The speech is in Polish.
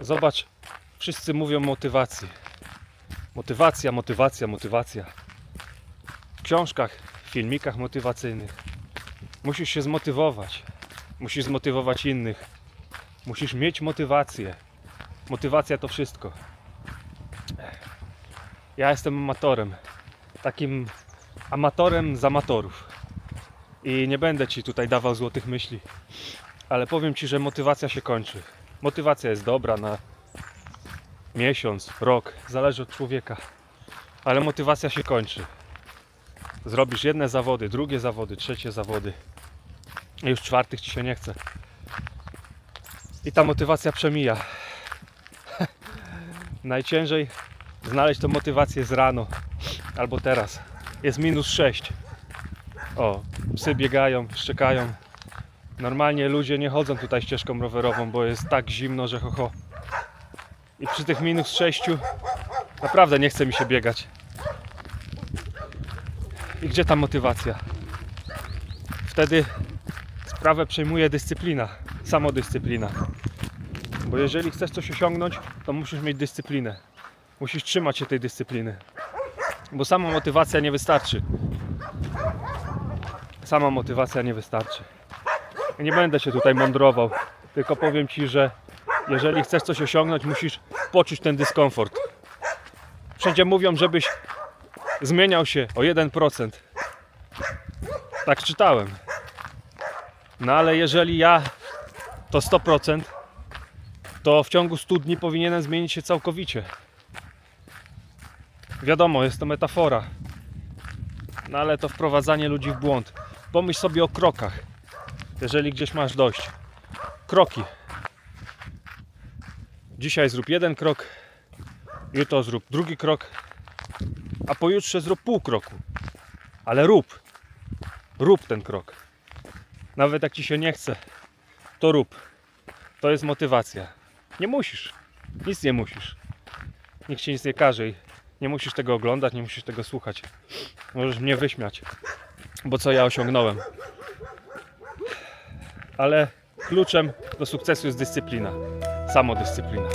Zobacz, wszyscy mówią motywacji. Motywacja, motywacja, motywacja. W książkach, filmikach motywacyjnych. Musisz się zmotywować. Musisz zmotywować innych. Musisz mieć motywację. Motywacja to wszystko. Ja jestem amatorem. Takim amatorem z amatorów. I nie będę ci tutaj dawał złotych myśli. Ale powiem ci, że motywacja się kończy. Motywacja jest dobra na miesiąc, rok, zależy od człowieka. Ale motywacja się kończy. Zrobisz jedne zawody, drugie zawody, trzecie zawody. Już czwartych ci się nie chce. I ta motywacja przemija. Najciężej znaleźć tą motywację z rano albo teraz. Jest minus 6. O, psy biegają, szczekają. Normalnie ludzie nie chodzą tutaj ścieżką rowerową, bo jest tak zimno, że ho, ho. I przy tych minus 6 naprawdę nie chce mi się biegać. I gdzie ta motywacja? Wtedy sprawę przejmuje dyscyplina, samodyscyplina. Bo jeżeli chcesz coś osiągnąć, to musisz mieć dyscyplinę. Musisz trzymać się tej dyscypliny. Bo sama motywacja nie wystarczy. Sama motywacja nie wystarczy. Ja nie będę się tutaj mądrował, tylko powiem Ci, że jeżeli chcesz coś osiągnąć, musisz poczuć ten dyskomfort. Wszędzie mówią, żebyś zmieniał się o 1%. Tak czytałem. No ale jeżeli ja to 100%, to w ciągu 100 dni powinienem zmienić się całkowicie. Wiadomo, jest to metafora. No ale to wprowadzanie ludzi w błąd. Pomyśl sobie o krokach. Jeżeli gdzieś masz dojść. Kroki. Dzisiaj zrób jeden krok, jutro zrób drugi krok, a pojutrze zrób pół kroku. Ale rób. Rób ten krok. Nawet jak ci się nie chce, to rób. To jest motywacja. Nie musisz. Nic nie musisz. Nikt ci nic nie każe i nie musisz tego oglądać, nie musisz tego słuchać. Możesz mnie wyśmiać, bo co ja osiągnąłem. Ale kluczem do sukcesu jest dyscyplina. Samodyscyplina.